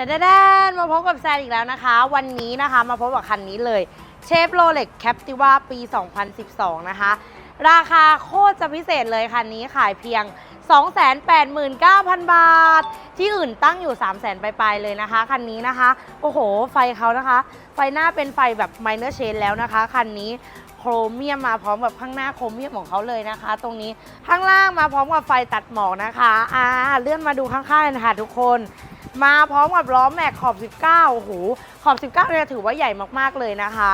แต่แดนมาพบกับแซนอีกแล้วนะคะ วันนี้นะคะมาพบกับคันนี้เลยเชฟโรเล็กแคปติว่าปี 2012 นะคะ ราคาโคตรจะพิเศษเลยคันนี้ขายเพียง 289,000 บาท ที่อื่นตั้งอยู่ 300,000 ไปลายๆเลยนะคะ คันนี้นะคะ โอ้โห ไฟเขานะคะ ไฟหน้าเป็นไฟแบบไมเนอร์เชนแล้วนะคะ คันนี้โครเมียมมาพร้อมกับข้างหน้าโครเมียมของเขาเลยนะคะ ตรงนี้ข้างล่างมาพร้อมกับไฟตัดหมอกนะคะอ่าเลื่อนมาดูข้างๆเลยนะคะทุกคน มาพร้อมกับล้อแม็กขอบ 19 โอ้โห ขอบ 19เนี่ยถือว่าใหญ่มากๆเลยนะคะ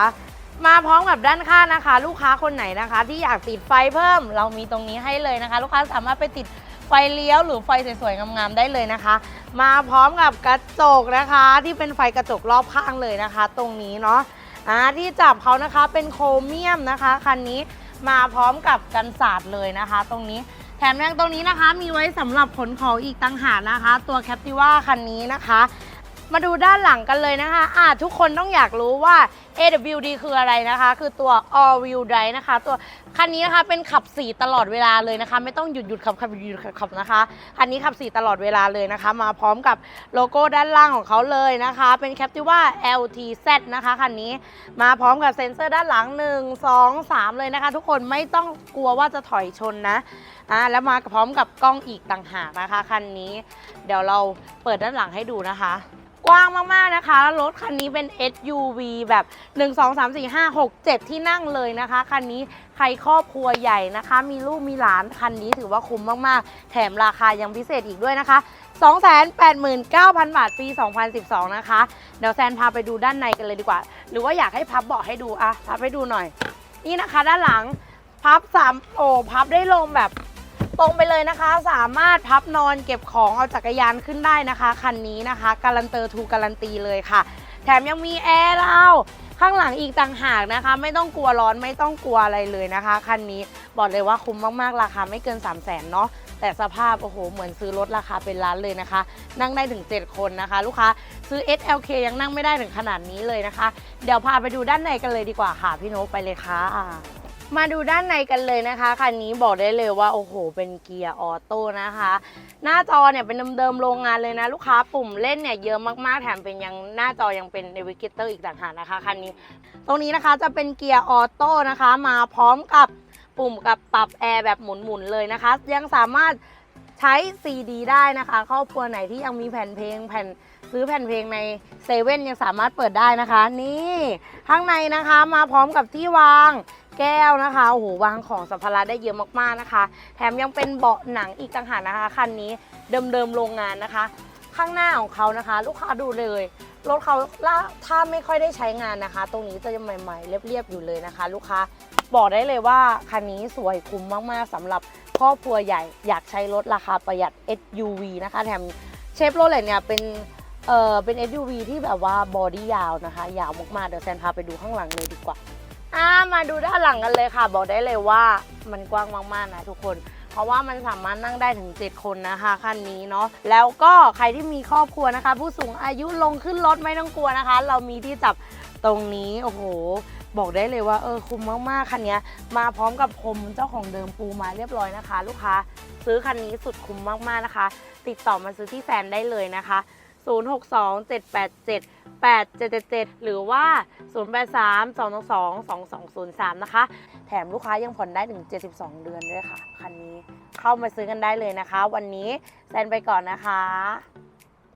มาพร้อมกับด้านข้างนะคะ ลูกค้าคนไหนนะคะ ที่อยากติดไฟเพิ่ม เรามีตรงนี้ให้เลยนะคะ ลูกค้าสามารถไปติดไฟเลี้ยวหรือไฟสวยๆ งามๆ ได้เลยนะคะ มาพร้อมกับกระจกนะคะ ที่เป็นไฟกระจกรอบข้างเลยนะคะ ตรงนี้เนาะอ่าที่จับเขานะคะเป็นโครเมียมนะคะคันนี้มาพร้อมกับกันศาสตร์เลยนะคะ ตรงนี้ แถมยังตรงนี้นะคะมีไว้สำหรับขนของอีกต่างหากนะคะ ตัวแคปติว่าคันนี้นะคะ มาดูด้านหลังกันเลยนะคะอ่าทุกคนต้องอยากรู้ว่า AWD คืออะไรนะคะ คือตัว All Wheel Drive นะคะ ตัวคันนี้นะคะเป็นขับ4ตลอดเวลาเลยนะคะ ไม่ต้องหยุดหยุดขับขับหยุดหยุดขับขับนะคะ คันนี้ขับ4ตลอดเวลาเลยนะคะ มาพร้อมกับโลโก้ด้านล่างของเขาเลยนะคะ เป็น Captiva LTZ นะคะคันนี้มาพร้อมกับเซ็นเซอร์ด้านหลัง 1 2 3 เลยนะคะ ทุกคนไม่ต้องกลัวว่าจะถอยชนนะอ่าแล้วมาพร้อมกับกล้องอีกต่างหากนะคะคันนี้ เดี๋ยวเราเปิดด้านหลังให้ดูนะคะ กว้างมากๆนะคะ รถคันนี้เป็น SUV แบบ 1 2 3 4 5 6 7 ที่นั่งเลยนะคะ คันนี้ใครครอบครัวใหญ่นะคะ มีลูกมีหลานคันนี้ถือว่าคุ้มมากๆ แถมราคายังพิเศษอีกด้วยนะคะ 289,000 บาทปี 2012 นะคะ เดี๋ยวแซนพาไปดูด้านในกันเลยดีกว่า หรือว่าอยากให้พับเบาะให้ดูอะพับให้ดูหน่อย นี่นะคะด้านหลังพับสามโอ้พับได้ลงแบบ ตรงไปเลยนะคะ สามารถพับนอนเก็บของเอาจักรยานขึ้นได้นะคะ คันนี้นะคะ การันเตอร์ทูการันตีเลยค่ะ แถมยังมีแอร์เราข้างหลังอีกต่างหากนะคะ ไม่ต้องกลัวร้อนไม่ต้องกลัวอะไรเลยนะคะ คันนี้บอกเลยว่าคุ้มมากๆราคาไม่เกิน 3 0 0แสนเนาะแต่สภาพโอ้โห เหมือนซื้อรถราคาเป็นล้านเลยนะคะ นั่งได้ถึง 7 คนนะคะ ลูกค้าซื้อ SLK ยังนั่งไม่ได้ถึงขนาดนี้เลยนะคะ เดี๋ยวพาไปดูด้านในกันเลยดีกว่าค่ะพี่โนไปเลยค่ะ มาดูด้านในกันเลยนะคะคันนี้บอกได้เลยว่าโอ้โห เป็นเกียร์ออโต้นะคะ หน้าจอเนี่ยเป็นเดิมๆโรงงานเลยนะ ลูกค้าปุ่มเล่นเนี่ยเยอะมากๆแถมเป็นยังหน้าจอยังเป็น Navigator อีกต่างหากนะคะคันนี้ ตรงนี้นะคะจะเป็นเกียร์ออโต้นะคะ มาพร้อมกับปุ่มกับปรับแอร์แบบหมุนๆเลยนะคะ ยังสามารถใช้ CD ได้นะคะครอบครัวไหนที่ยังมีแผ่นเพลงแผ่นซื้อแผ่นเพลงในเซเว่นยังสามารถเปิดได้นะคะ นี่ข้างในนะคะมาพร้อมกับที่วาง แก้วนะคะ โอ้โห วางของสัมภาระได้เยอะมากๆนะคะ แถมยังเป็นเบาะหนังอีกต่างหากนะคะ คันนี้เดิมๆโรงงานนะคะ ข้างหน้าของเขานะคะ ลูกค้าดูเลย รถเขาล่าถ้าไม่ค่อยได้ใช้งานนะคะ ตรงนี้จะยังใหม่ๆ เรียบๆอยู่เลยนะคะ ลูกค้าบอกได้เลยว่าคันนี้สวยคุ้มมากๆสำหรับครอบครัวใหญ่อยากใช้รถราคาประหยัด SUV นะคะแถมเชฟโรเลตเนี่ยเป็นเออเป็น SUV ที่แบบว่าบอดี้ยาวนะคะ ยาวมากๆ เดี๋ยวแซนพาไปดูข้างหลังเลยดีกว่า อ่ามาดูด้านหลังกันเลยค่ะ บอกได้เลยว่ามันกว้างมากๆนะทุกคน เพราะว่ามันสามารถนั่งได้ถึง 7 คนนะคะคันนี้เนาะแล้วก็ใครที่มีครอบครัวนะคะ ผู้สูงอายุลงขึ้นรถไม่ต้องกลัวนะคะ เรามีที่จับตรงนี้โอ้โหบอกได้เลยว่าเออคุ้มมากๆคันนี้มาพร้อมกับพรมเจ้าของเดิมปูมาเรียบร้อยนะคะ ลูกค้าซื้อคันนี้สุดคุ้มมากๆนะคะ ติดต่อมาซื้อที่แฟนได้เลยนะคะ 062 787 8777 หรือว่า 083 222 2203 นะคะ แถมลูกค้ายังผ่อนได้ถึง 72 เดือนด้วยค่ะ คันนี้เข้ามาซื้อกันได้เลยนะคะ วันนี้แซนไปก่อนนะคะ